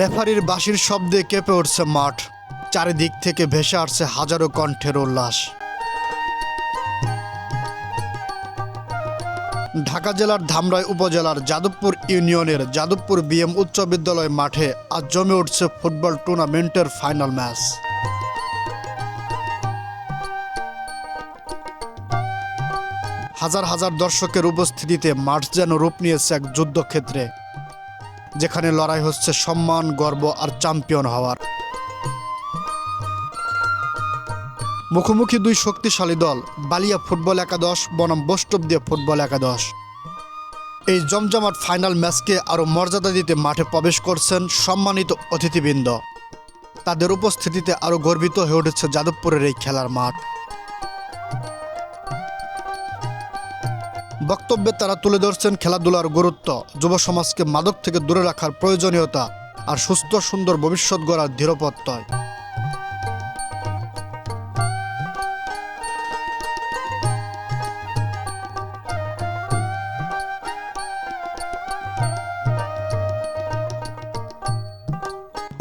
রেফারির বাঁশির শব্দে কেঁপে উঠছে মাঠ। চারিদিক থেকে ভেসে আসছে হাজারো কণ্ঠের উল্লাস। ঢাকা জেলার ধামরাই উপজেলার যাদবপুর ইউনিয়নের যাদবপুর বিএম উচ্চ বিদ্যালয় মাঠে আজ জমে উঠছে ফুটবল টুর্নামেন্টের ফাইনাল ম্যাচ। হাজার হাজার দর্শকের উপস্থিতিতে মাঠ যেন রূপ নিয়েছে এক যুদ্ধক্ষেত্রে। যেখানে লড়াই হচ্ছে সম্মান, গর্ব আর চ্যাম্পিয়ন হওয়ার। মুখোমুখি দুই শক্তিশালী দল, বালিয়া ফুটবল একাদশ, বনাম দিয়ে ফুটবল একাদশ। এই জমজমাট ফাইনাল ম্যাচকে আরও মর্যাদা দিতে মাঠে প্রবেশ করছেন সম্মানিত অতিথিবৃন্দ। তাদের উপস্থিতিতে আরও গর্বিত হয়ে উঠেছে যাদবপুরের এই খেলার মাঠ। বক্তব্যে তারা তুলে ধরছেন খেলাধুলার গুরুত্ব, যুব সমাজকে মাদক থেকে দূরে রাখার প্রয়োজনীয়তা আর সুস্থ, সুন্দর ভবিষ্যৎ গড়ার দৃঢ়প্রত্যয়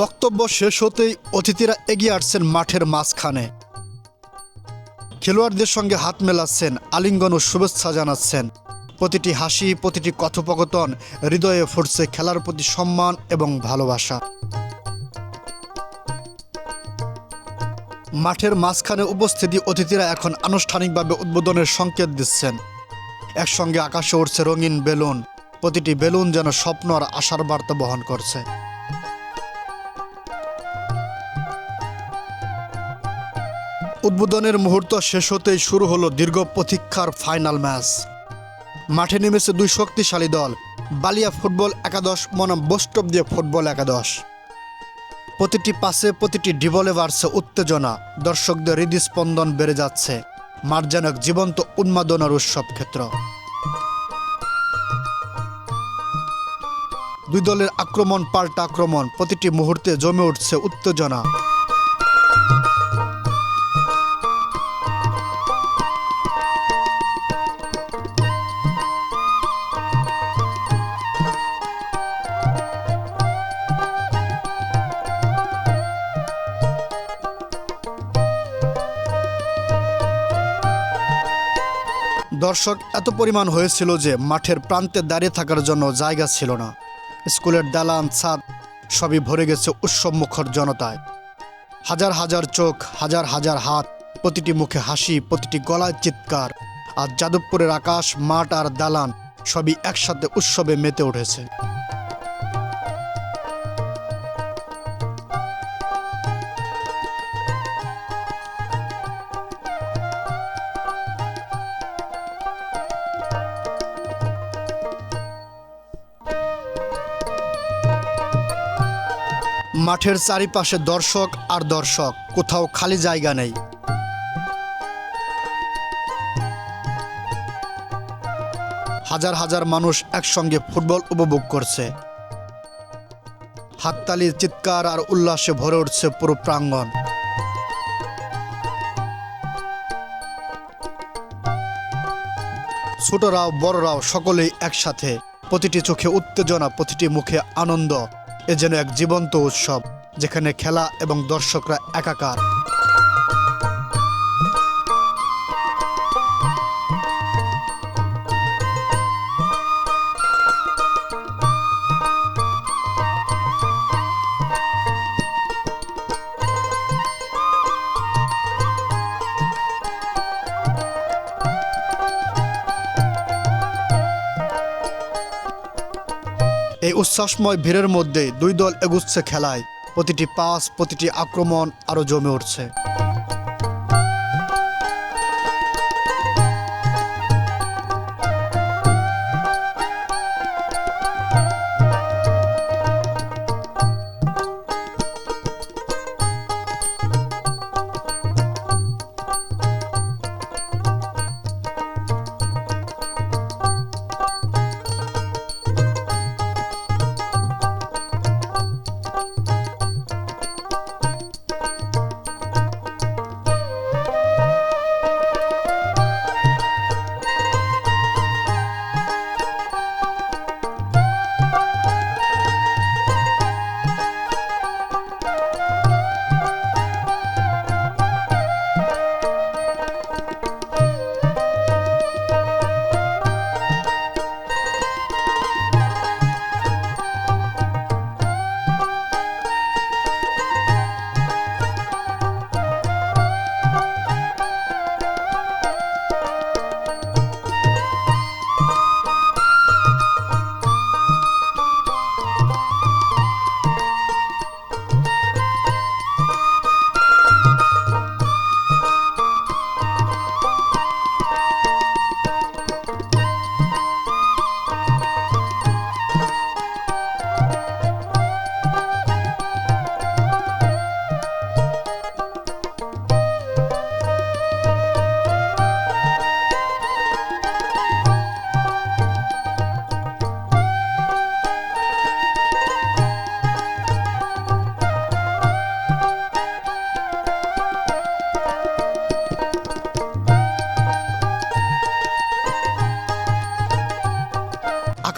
বক্তব্য শেষ হতেই অতিথিরা এগিয়ে আসছেন মাঠের মাঝখানে। খেলোয়াড়দের সঙ্গে হাত মেলাচ্ছেন, আলিঙ্গন ও শুভেচ্ছা জানাচ্ছেন। প্রতিটি হাসি, প্রতিটি কথোপকথন হৃদয়ে ফুটছে খেলার প্রতি সম্মান এবং ভালোবাসা। মাঠের মাঝখানে উপস্থিতি অতিথিরা এখন আনুষ্ঠানিকভাবে উদ্বোধনের সংকেত দিচ্ছেন। একসঙ্গে আকাশে উঠছে রঙিন বেলুন। প্রতিটি বেলুন যেন স্বপ্ন আর আশার বার্তা বহন করছে। উদ্বোধনের মুহূর্ত শেষ হতেই শুরু হলো দীর্ঘ প্রতীক্ষার ফাইনাল ম্যাচ। মাঠে নেমেছে দুই শক্তিশালী দল, বালিয়া ফুটবল একাদশ, মনাম বৈষ্ণব দিয়ে ফুটবল একাদশ। প্রতিটি পাশে প্রতিটি ডিবলে বাড়ছে উত্তেজনা, দর্শকদের হৃদস্পন্দন বেড়ে যাচ্ছে এক জীবন্ত উন্মাদনার উৎসব ক্ষেত্র। দুই দলের আক্রমণ পাল্টা আক্রমণ, প্রতিটি মুহূর্তে জমে উঠছে উত্তেজনা। দর্শক, এত পরিমাণ হয়েছিল যে মাঠের প্রান্তে দাঁড়িয়ে থাকার জন্য জায়গা ছিল না। স্কুলের দালান, ছাদ, সবই ভরে গেছে উৎসব মুখর জনতায়। হাজার হাজার চোখ, হাজার হাজার হাত, প্রতিটি মুখে হাসি, প্রতিটি গলায় চিৎকার। আর যাদবপুরের আকাশ, মাঠ আর দালান সবই একসাথে উৎসবে মেতে উঠেছে। মাঠের চারিপাশে দর্শক আর দর্শক, কোথাও খালি জায়গা নেই। হাজার হাজার মানুষ একসঙ্গে ফুটবল উপভোগ করছে। হাততালির চিৎকার আর উল্লাসে ভরে উঠছে পুরো প্রাঙ্গণ। ছোটরাও, বড়রাও সকলেই একসাথে। প্রতিটি চোখে উত্তেজনা, প্রতিটি মুখে আনন্দ। এ যেন এক জীবন্ত উৎসব যেখানে খেলা এবং দর্শকরা একাকার। এই উচ্ছ্বাসময় ভিড়ের মধ্যে দুই দল এগুচ্ছে খেলায়। প্রতিটি পাস, প্রতিটি আক্রমণ আরও জমে উঠছে।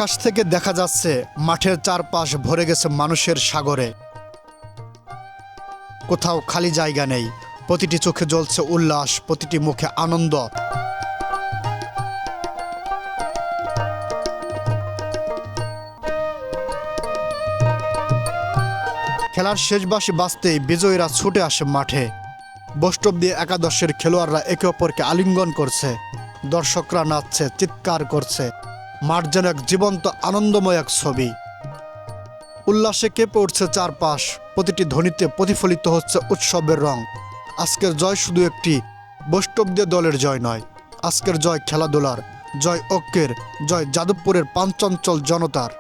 আকাশ থেকে দেখা যাচ্ছে মাঠের চারপাশ ভরে গেছে মানুষের সাগরে। কোথাও খালি জায়গা নেই। প্রতিটি চোখে জ্বলছে উল্লাস, প্রতিটি মুখে আনন্দ। খেলার শেষ বাসি বাঁচতেই বিজয়ীরা ছুটে আসে মাঠে। বষ্টব দিয়ে একাদশের খেলোয়াড়রা একে অপরকে আলিঙ্গন করছে। দর্শকরা নাচছে, চিৎকার করছে। মাঠ যেন এক জীবন্ত আনন্দময় এক ছবি। উল্লাসে কেঁপে উঠছে চারপাশ, প্রতিটি ধ্বনিতে প্রতিফলিত হচ্ছে উৎসবের রং। আজকের জয় শুধু একটি বৈষ্ণবদের দলের জয় নয়। আজকের জয় খেলাধুলার, জয় ঐক্যের, জয় যাদবপুরের পাঞ্চঞ্চল জনতার।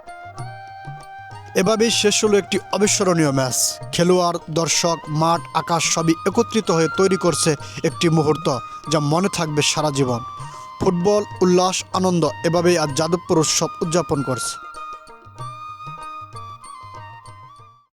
এভাবেই শেষ হলো একটি অবিস্মরণীয় ম্যাচ। খেলোয়াড়, দর্শক, মাঠ, আকাশ সবই একত্রিত হয়ে তৈরি করছে একটি মুহূর্ত যা মনে থাকবে সারা জীবন। ফুটবল উল্লাস আনন্দ এভাবেই আজ যাদবপুর উৎসব উদযাপন করছে।